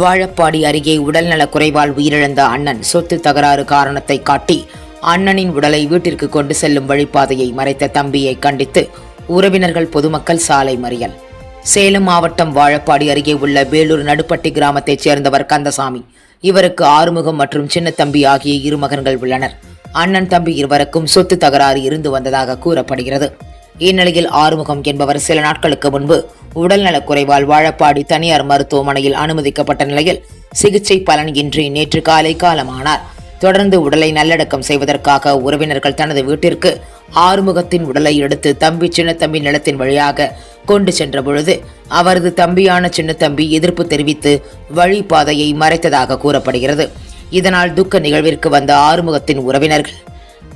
வாழப்பாடி அருகே உடல்நலக் குறைவால் உயிரிழந்த அண்ணன் சொத்து தகராறு காரணத்தை காட்டி அண்ணனின் உடலை வீட்டிற்கு கொண்டு செல்லும் வழிப்பாதையை மறைத்த தம்பியை கண்டித்து உறவினர்கள் பொதுமக்கள் சாலை மறியல். சேலம் மாவட்டம் வாழப்பாடி அருகே உள்ள வேலூர் நடுப்பட்டி கிராமத்தைச் சேர்ந்தவர் கந்தசாமி. இவருக்கு ஆறுமுகம் மற்றும் சின்னத்தம்பி ஆகிய இரு மகன்கள் உள்ளனர். அண்ணன் தம்பி இருவருக்கும் சொத்து தகராறு இருந்து வந்ததாக கூறப்படுகிறது. இந்நிலையில் ஆறுமுகம் என்பவர் சில நாட்களுக்கு முன்பு உடல்நலக் குறைவால் வாழப்பாடி தனியார் மருத்துவமனையில் அனுமதிக்கப்பட்ட நிலையில் சிகிச்சை பலனின்றி நேற்று காலை காலமானார். தொடர்ந்து உடலை நல்லடக்கம் செய்வதற்காக உறவினர்கள் தனது வீட்டிற்கு ஆறுமுகத்தின் உடலை எடுத்து தம்பி சின்னத்தம்பி நிலத்தின் வழியாக கொண்டு சென்ற பொழுது அவரது தம்பியான சின்னத்தம்பி எதிர்ப்பு தெரிவித்து வழிபாதையை மறைத்ததாக கூறப்படுகிறது. இதனால் துக்க நிகழ்விற்கு வந்த ஆறுமுகத்தின் உறவினர்கள்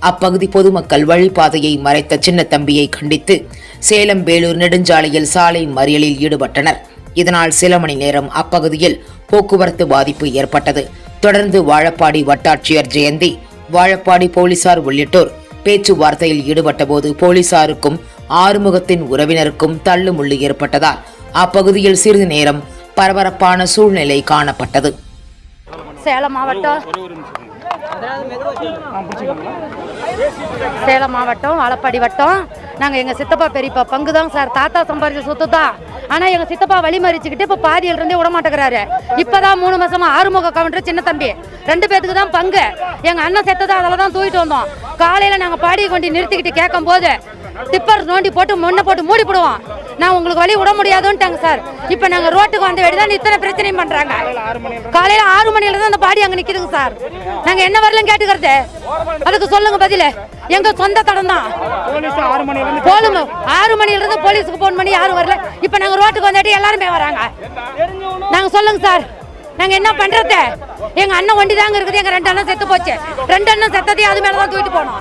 அப்பகுதி பொதுமக்கள் வழிபாதையை மறைத்த சின்ன தம்பியை கண்டித்து சேலம் வேலூர் நெடுஞ்சாலையில் சாலை மறியலில் ஈடுபட்டனர். இதனால் சில மணி நேரம் அப்பகுதியில் போக்குவரத்து பாதிப்பு ஏற்பட்டது. தொடர்ந்து வாழப்பாடி வட்டாட்சியர் ஜெயந்தி வாழப்பாடி போலீசார் உள்ளிட்டோர் பேச்சுவார்த்தையில் ஈடுபட்டபோது போலீசாருக்கும் ஆறுமுகத்தின் உறவினருக்கும் தள்ளுமுள்ளு ஏற்பட்டதால் அப்பகுதியில் சிறிது நேரம் பரபரப்பான சூழ்நிலை காணப்பட்டது. சேலம் மாவட்டம் சேலம் மாவட்டம் வாழப்பாடி வட்டம். நாங்கள் எங்கள் சித்தப்பா பெரியப்பா பங்கு தான் சார். தாத்தா சம்பாரிச்ச சொத்து தான் ஆனால் எங்கள் சித்தப்பா வழிமறிச்சுக்கிட்டு இப்போ பாதியில் இருந்தே விட மாட்டேங்கிறாரு. இப்போ தான் மூணு மாதமாக ஆறுமுக கவுண்டர் சின்ன தம்பி. ரெண்டு பேத்துக்கு தான் பங்கு. எங்கள் அண்ணன் செத்ததை அதில் தான் தூக்கிட்டு வந்தோம். காலையில் நாங்கள் பாடியை கொண்டு நிறுத்திக்கிட்டு கேட்கும் போது டிப்பர் நோண்டி போட்டு முன்ன போட்டு மூடி போடுவோம். நான் உங்களுக்கு வழி விட முடியாதுன்ட்டாங்க சார். இப்போ நாங்கள் ரோட்டுக்கு வந்த வேடி தான் இத்தனை பிரச்சனையும் பண்ணுறாங்க காலையில் ஆறு மணில தான் அந்த பாடி அங்கே நிற்கிதுங்க சார். நாங்கள் என்ன வரலாம் கேட்டுக்கிறது? அதுக்கு சொல்லுங்க பதில். எங்க சொந்த தடம் தான். போலும் ஆறு மணில இருந்து போலீஸுக்கு போன் பண்ணி யாரும் வரல. இப்போ நாங்கள் ரோட்டுக்கு வந்தாட்டி எல்லாருமே வராங்க. நாங்கள் சொல்லுங்க சார். நாங்க என்ன பண்றது? எங்க அண்ணன் ஒண்டி தாங்க இருக்குது. எங்க ரெண்டு அண்ணன் செத்து போச்சு. ரெண்டு அண்ணன் செத்ததையும் அது மேலதான் தூக்கிட்டு போனோம்.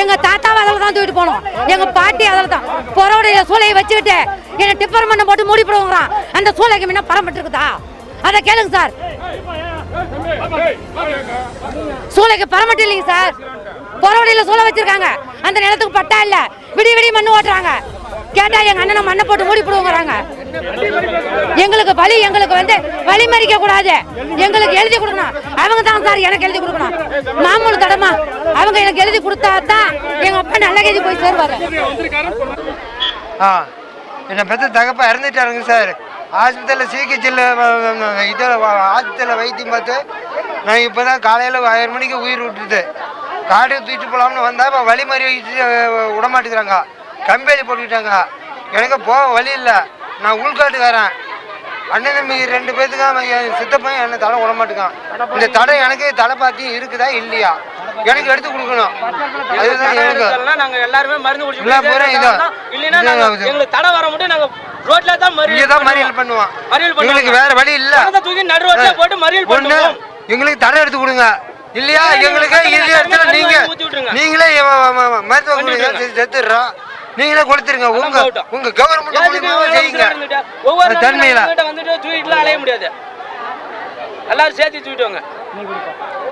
எங்க தாத்தாவை அதில் தான் தூக்கிட்டு போனோம். எங்க பாட்டி அதில் தான். பொறவுடைய சூளையை வச்சுக்கிட்டு என்ன டிப்பர் மண்ணை போட்டு மூடி போடுவோங்கிறான். அந்த சூளைக்கு முன்ன பரம்பட்டு இருக்குதா அதை கேளுங்க சார். சூளைக்கு பரமட்டு இல்லைங்க சார். பொறவடையில் சூளை வச்சிருக்காங்க. அந்த நிலத்துக்கு பட்டா இல்ல. விடிய விடிய மண்ணு ஓட்டுறாங்க. கேட்டா எங்க அண்ணனை மண்ணை போட்டு மூடி போடுவோங்கிறாங்க எங்களுக்கு வழி எங்களுக்கு வந்து வழி மறிக்க கூடாது. எங்களுக்கு எழுதி கொடுக்கணும். அவங்க தான் சார் எனக்கு எழுதி கொடுக்கணும். மாமூல் தடமா. அவங்க எனக்கு எழுதி கொடுத்தா தான் எங்க அப்பா நல்ல கேதி போய் சேருவாரு. ஆ என்னை பெற்ற தகப்பா இறந்துட்டாருங்க சார். ஆஸ்பத்திரியில் சிகிச்சையில் இதில் ஆஸ்பத்திரியில் வைத்தியம் பார்த்து நான் இப்போ தான் காலையில் ஆயிரம் மணிக்கு உயிர் விட்டுது காடு தூக்கிட்டு போகலாம்னு வந்தால் இப்போ வழி மாதிரி விட மாட்டேங்கிறாங்க. கம்பெனி போட்டுக்கிட்டாங்க. எனக்கு போக வழி இல்லை. நான் உள்காட்டுக்காரன். அண்ணன் தம்பி ரெண்டு பேத்துக்கு என் சித்தப்பன் என்னை தடை விட மாட்டேங்கான். இந்த தடை எனக்கு தலை பாத்தி இருக்குதா இல்லையா? எனக்கு எடுத்து கொடுக்கணும். அதுதான் எனக்கு. எல்லாம் நாங்க எல்லாருமே மருந்து குடிச்சு எல்லாம் பூரா இதா. இல்லைன்னா. எங்களுக்கு தடை வர மட்டும் நாங்க ரோட்ல தான் மறியல் தான் மறியல் பண்ணுவான் மறியல் பண்ணுவாங்க. எங்களுக்கு வேற வழி இல்ல. தூக்கி நடு ரோட்ல போட்டு மறியல் பண்ணுவோம். எங்களுக்கு தடை எடுத்து கொடுங்க. இல்லையா? இல்ல, எங்களுக்கு இது இடத்துல நீங்க. நீங்களே மருத்துவ. செத்துடுறோம் நீங்களே கொடுத்துருங்க உங்க. உங்க கவர்மெண்ட் எதுக்கு மூலியமா இவ்வளவு செய்யுங்க? ஒவ்வொரு தன்மையில வந்துட்டு தூக்கிட்டுலாம் அலைய முடியாது எல்லாரும் சேர்த்து தூக்கிட்டு வாங்க